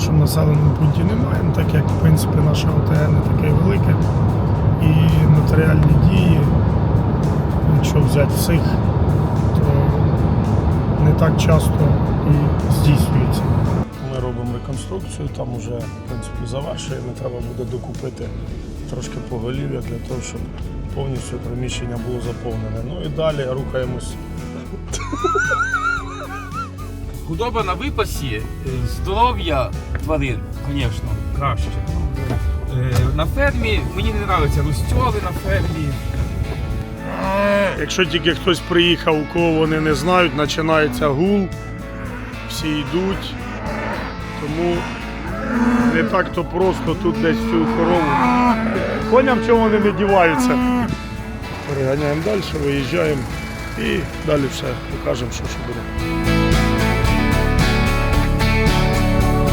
нашому населеному пункті немає, ну, так як в принципі наше ОТГ не таке велике. І нотаріальні дії, якщо взяти всіх, то не так часто і здійснюються. Ми робимо реконструкцію, там вже в принципі завершуємо. Треба буде докупити трошки поголів'я для того, щоб повністю приміщення було заповнене. Ну і далі рухаємось Худоба на випасі, е, здоров'я тварин, звісно, краще. Е, На фермі мені не подобаються рустьоли на фермі. Якщо тільки хтось приїхав, у кого вони не знають, починається гул, всі йдуть. Тому не так то просто тут десь цю корову. Коням чому вони не діваються. Переганяємо далі, виїжджаємо і далі все покажемо, що що буде.